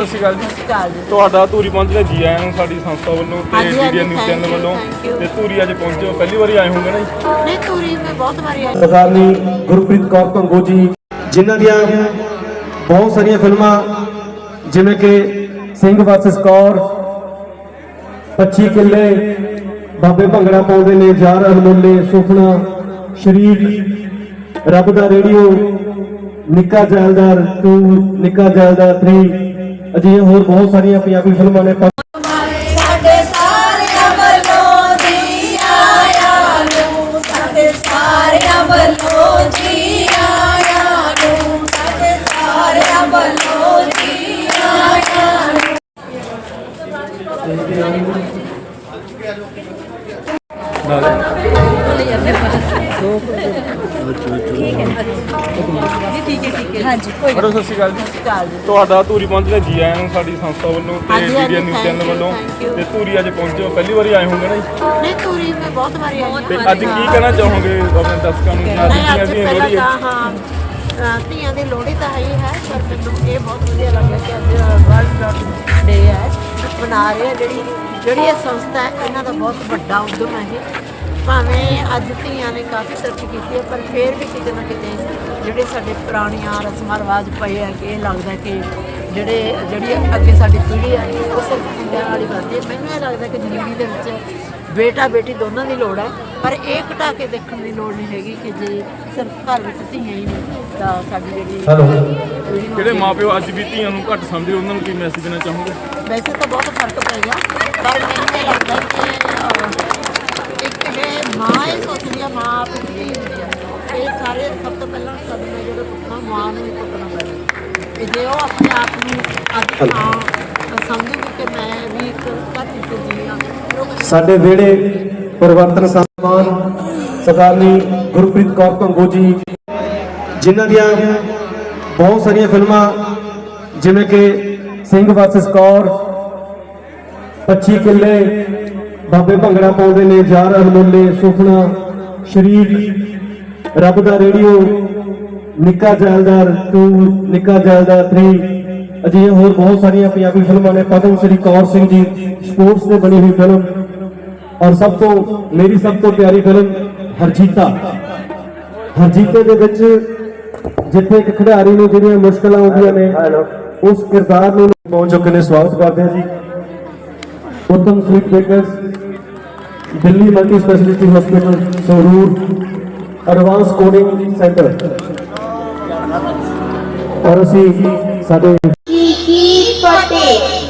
ਸਤਿ ਸ਼੍ਰੀ ਅਕਾਲ ਜੀ। ਅਕਾਲ ਜੀ। ਤੁਹਾਡਾ ਧੂਰੀ ਪਹੁੰਚਦਾ ਜੀ ਆਇਆਂ ਨੂੰ ਸਾਡੀ ਸੰਸਥਾ ਵੱਲੋਂ ਤੇ ਹਾਂਜੀ, ਹਾਂਜੀ, media news thank channel you, ਵੱਲੋਂ thank you। ਤੇ ਧੂਰੀ ਅੱਜ ਪਹੁੰਚੇ ਹੋ। ਪਹਿਲੀ ਵਾਰੀ ਆਏ ਹੋਗੇ ਨਾ ਜੀ? ਨਹੀਂ ਤੂਰੀ ਮੈਂ ਬਹੁਤ ਵਾਰੀ ਆਈ। ਸਰਦਾਰਨੀ ਗੁਰਪ੍ਰੀਤ ਕੌਰ ਭੰਗੂ ਜੀ ਜਿਨ੍ਹਾਂ ਦੀਆਂ ਬਹੁਤ ਸਾਰੀਆਂ ਫਿਲਮਾਂ ਜਿਵੇਂ ਕਿ ਸਿੰਘ ਵਰਸਸ ਕੌਰ 25 ਕਿੱਲੇ ਬਾਬੇ ਭੰਗੜਾ ਪਾਉਂਦੇ ਨੇ ਯਾਰ ਅਨਮੋਲੇ ਸੁਪਨਾ ਸ਼ਰੀਫ ਰੱਬ ਦਾ ਰੇਡੀਓ ਨਿੱਕਾ ਜੈਲਦਾਰ 2 ਨਿੱਕਾ ਜੈਲਦਾਰ 3 ਅਜਿਹੀਆਂ ਹੋਰ ਬਹੁਤ ਸਾਰੀਆਂ ਪੰਜਾਬੀ ਫਿਲਮਾਂ ਨੇ ਸਾਡੇ ਸਾਰਿਆਂ ਵੱਲੋਂ ਜੀ ਵੱਲੋਂ ਜੀ ਆਇਆਂ ਨੂੰ ਹਾਂਜੀ ਕੋਈ ਮੈਡਮ ਸਤਿ ਸ਼੍ਰੀ ਅਕਾਲ ਜੀ ਅਕਾਲ ਜੀ ਤੁਹਾਡਾ ਧੂਰੀ ਪਹੁੰਚਦਾ ਜੀ ਆਇਆਂ ਨੂੰ ਸਾਡੀ ਸੰਸਥਾ ਵੱਲੋਂ ਤੇ ਹਾਂਜੀ, ਹਾਂਜੀ, media news thank channel you, ਵੱਲੋਂ thank you। ਤੇ ਧੂਰੀ ਅੱਜ ਪਹੁੰਚੇ ਹੋ ਪਹਿਲੀ ਵਾਰੀ ਆਏ ਹੋਗੇ ਨਾ ਜੀ? ਨਹੀਂ ਤੂਰੀ ਮੈਂ ਬਹੁਤ ਵਾਰੀ ਆਈ ਤੇ ਅੱਜ ਕੀ ਕਹਿਣਾ ਚਾਹੋਗੇ ਆਪਣੇ ਦਰਸ਼ਕਾਂ ਨੂੰ? ਜਾਂ ਨਹੀਂ ਅੱਜ ਦੀਆਂ ਪਹਿਲਾਂ ਲੋਹੜੀ ਹੈ ਤਾਂ ਹਾਂ ਅ, ਧੀਆਂ ਦੀ ਲੋਹੜੀ ਤਾਂ ਹੈ ਹੀ ਹੈ ਪਰ ਮੈਨੂੰ ਇਹ ਬਹੁਤ ਵਧੀਆ ਲੱਗਿਆ ਕਿ ਅੱਜ ਵਰਲਡ ਡੇ ਹੈ। ਮਨਾ ਰਹੇ ਆ ਜਿਹੜੀ ਜਿਹੜੀ ਇਹ ਸੰਸਥਾ ਹੈ ਇਹਨਾਂ ਦਾ ਬਹੁਤ ਵੱਡਾ ਉਦਮ ਹੈ ਇਹ। ਭਾਵੇਂ ਅੱਜ ਧੀਆਂ ਨੇ ਕਾਫੀ ਤਰੱਕੀ ਕੀਤੀ ਹੈ ਪਰ ਫਿਰ ਵੀ ਕਿਤੇ ਨਾ ਕਿਤੇ ਜਿਹੜੇ ਸਾਡੇ ਪੁਰਾਣੀਆਂ ਰਸਮਾਂ ਰਿਵਾਜ ਪਏ ਹੈ ਕਿ ਇਹ ਲੱਗਦਾ ਕਿ ਜਿਹੜੇ ਜਿਹੜੀ ਅੱਗੇ ਸਾਡੀ ਪੀੜ੍ਹੀ ਹੈ ਉਹ ਸਿਰਫ ਮੁੰਡਿਆਂ ਹੀ ਬਣਦੀ ਹੈ। ਮੈਨੂੰ ਇਹ ਲੱਗਦਾ ਕਿ ਜ਼ਿੰਦਗੀ ਦੇ ਵਿੱਚ ਬੇਟਾ ਬੇਟੀ ਦੋਨਾਂ ਦੀ ਲੋੜ ਹੈ ਪਰ ਇਹ ਘਟਾ ਕੇ ਦੇਖਣ ਦੀ ਲੋੜ ਨਹੀਂ ਹੈਗੀ ਕਿ ਜੇ ਸਿਰਫ ਘਰ ਵਿੱਚ ਧੀਆਂ ਹੀ ਨੇ ਤਾਂ ਸਾਡੀ ਜਿਹੜੀ ਜਿਹੜੇ ਮਾਪਿਓ ਅੱਜ ਵੀ ਧੀਆਂ ਨੂੰ ਘੱਟ ਸਮਝਦੇ ਉਹਨਾਂ ਨੂੰ ਕੀ ਮੈਸੇਜ ਦੇਣਾ ਚਾਹੋਗੇ? ਵੈਸੇ ਤਾਂ ਬਹੁਤ ਫ਼ਰਕ ਪਏਗਾ ਪਰ ਮੈਨੂੰ ਇਹ ਲੱਗਦਾ ਕਿ ਇੱਕ ਇਹ ਮਾਂ ਇਹ ਸੋਚਦੀ ਆ ਮਾਂ ਆਪ ਹੀ ਹੁੰਦੀ ਆ। ਇਹ ਸਾਰੇ ਸਭ ਤੋਂ ਪਹਿਲਾਂ ਸਦਮੇ ਜਿਹੜੇ ਪੁੱਟਣਾ ਮਾਂ ਨੂੰ ਹੀ ਪੁੱਟਣਾ ਪੈਂਦਾ ਤੇ ਜੇ ਉਹ ਆਪਣੇ ਆਪ ਨੂੰ ਅੱਜ ਮਾਂ ਸਮਝੂਗੀ ਕਿ ਮੈਂ ਵੀ ਇੱਕ ਘਰ ਵਿੱਚ ਜੀ ਆ ਉਹ ਕੁਛ ਸਾਡੇ ਵਿਹੜੇ ਪਰਿਵਰਤਨ ਸਨਮਾਨ ਸਰਦਾਰਨੀ ਗੁਰਪ੍ਰੀਤ ਕੌਰ ਭੰਗੂ ਜੀ ਜਿਨ੍ਹਾਂ ਦੀਆਂ ਬਹੁਤ ਸਾਰੀਆਂ ਫਿਲਮਾਂ ਜਿਵੇਂ ਕਿ ਸਿੰਘ ਵਰਸਸ ਕੌਰ 25 ਕਿੱਲੇ ਬਾਬੇ ਭੰਗੜਾ ਪਾਉਂਦੇ ਨੇ ਯਾਰ ਅਨਮੋਲੇ ਸੁਪਨਾ ਸ਼ਰੀਫ ਰੱਬ ਦਾ ਰੇਡੀਓ ਨਿੱਕਾ ਜੈਲਦਾਰ 2 ਨਿੱਕਾ ਜੈਲਦਾਰ 3 ਅਜਿਹੀਆਂ ਹੋਰ ਬਹੁਤ ਸਾਰੀਆਂ ਪੰਜਾਬੀ ਫਿਲਮਾਂ ਨੇ ਪਦਮ ਸ੍ਰੀ ਕੌਰ ਸਿੰਘ ਜੀ ਸਪੋਰਟਸ ਤੇ ਬਣੀ ਹੋਈ ਫਿਲਮ ਔਰ ਸਭ ਤੋਂ ਮੇਰੀ ਸਭ ਤੋਂ ਪਿਆਰੀ ਫਿਲਮ ਹਰਜੀਤਾ। ਹਰਜੀਤੇ ਦੇ ਵਿੱਚ ਜਿੱਥੇ ਇੱਕ ਖਿਡਾਰੀ ਨੂੰ ਜਿਹੜੀਆਂ ਮੁਸ਼ਕਲਾਂ ਆਉਂਦੀਆਂ ਨੇ ਉਸ ਕਿਰਦਾਰ ਨੂੰ ਪਹੁੰਚ ਚੁੱਕੇ ਨੇ ਸਵਾਗਤ ਕਰਦੇ ਹਾਂ ਜੀ। Uttam sweet bakers Delhi multi speciality hospital Sangrur advance coding centre. ਔਰ ਅਸੀਂ ਸਾਡੇ ਕੀ ਕੀ ਫਤਿਹ?